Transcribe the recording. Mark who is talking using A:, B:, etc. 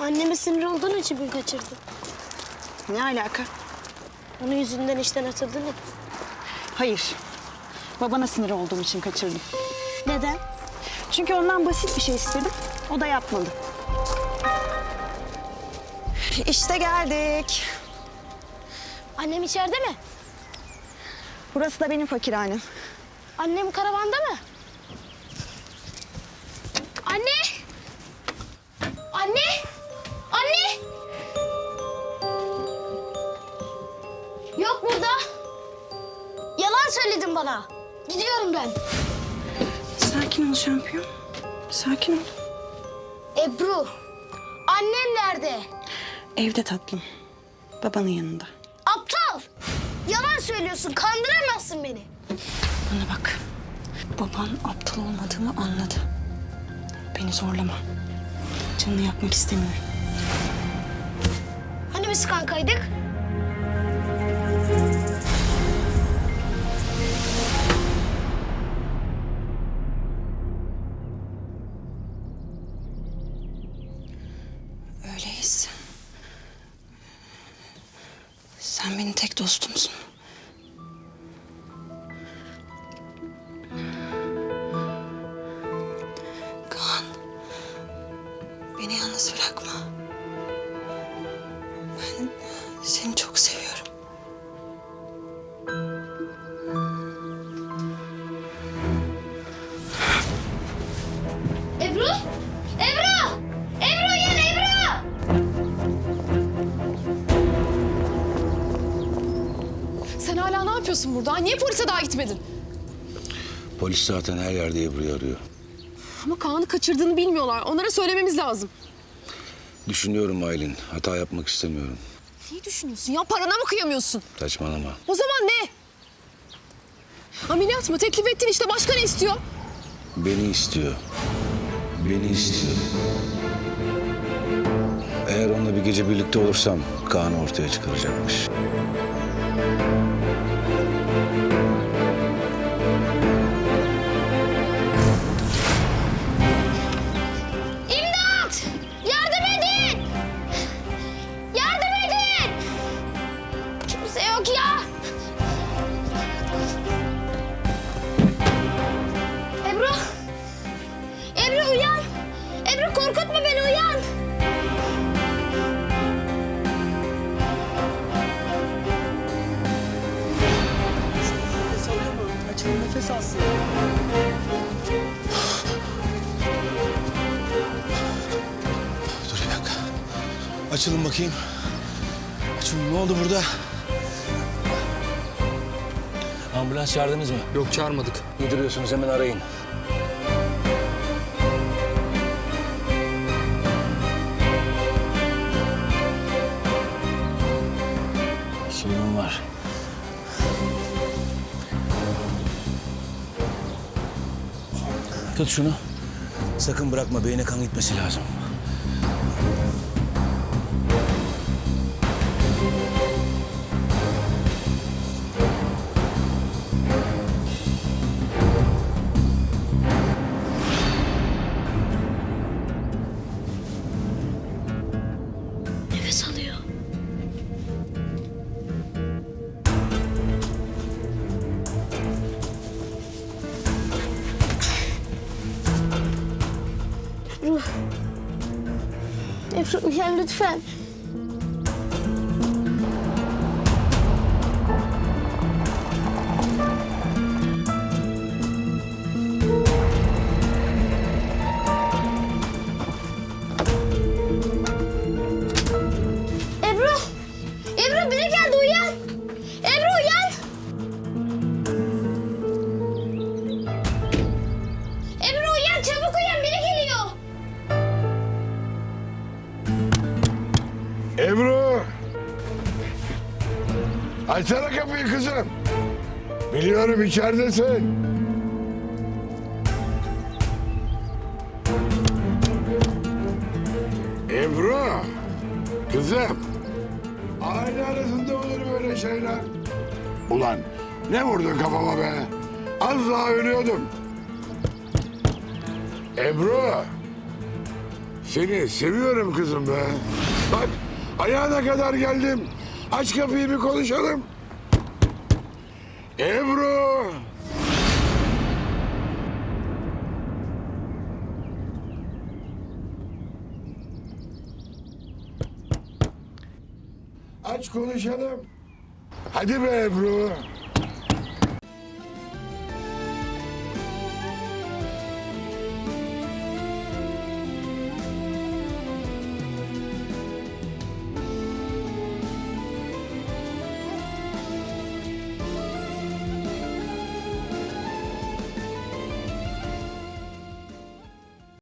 A: Anneme sinir olduğun için mi kaçırdın?
B: Ne alaka?
A: Onun yüzünden işten atıldın ya.
B: Hayır. Babana sinir olduğum için kaçırdım.
A: Neden?
B: Çünkü ondan basit bir şey istedim. O da yapmadı. İşte geldik.
A: Annem içeride mi?
B: Burası da benim fakirhanem.
A: Annem karavanda mı? Anne! Anne! Anne! Yok burada. Yalan söyledin bana. Gidiyorum ben.
B: Sakin ol şampiyon. Sakin ol.
A: Ebru, annem nerede?
B: Evde tatlım. Babanın yanında.
A: Aptal! Yalan söylüyorsun, kandıramazsın beni.
B: Bana bak. Baban aptal olmadığımı anladı. Beni zorlama. Canını yakmak istemiyorum.
A: Hani biz kankaydık?
B: Sen benim tek dostumsun. Kaan. Beni yalnız bırakma. Ben seni çok seviyorum.
A: Ebru!
C: Yapıyorsun burada? Niye polise daha gitmedin?
D: Polis zaten her yerde Ebru'yu arıyor.
C: Ama Kaan'ı kaçırdığını bilmiyorlar. Onlara söylememiz lazım.
D: Düşünüyorum Aylin. Hata yapmak istemiyorum.
C: Neyi düşünüyorsun ya? Parana mı kıyamıyorsun?
D: Saçmalama.
C: O zaman ne? Ameliyat mı? Teklif ettin işte. Başka ne istiyor?
D: Beni istiyor. Beni istiyor. Eğer onunla bir gece birlikte olursam Kaan'ı ortaya çıkaracakmış.
B: Alsın.
D: Dur bir dakika. Açılın bakayım. Açılın. Ne oldu burada? Ambulans çağırdınız mı?
E: Yok çağırmadık.
D: Ne duruyorsunuz? Hemen arayın. Tut şunu. Sakın bırakma. Beyne kan gitmesi lazım.
A: Hepsi, Michel lütfen.
F: Açsana kapıyı kızım. Biliyorum içeridesin. Ebru! Kızım. Aile arasında olur böyle şeyler. Ulan ne vurdun kafama be? Az daha ölüyordum. Ebru. Seni seviyorum kızım be. Bak ayağına kadar geldim. Aç kapıyı bir konuşalım. Ebru. Aç konuşalım. Hadi be Ebru.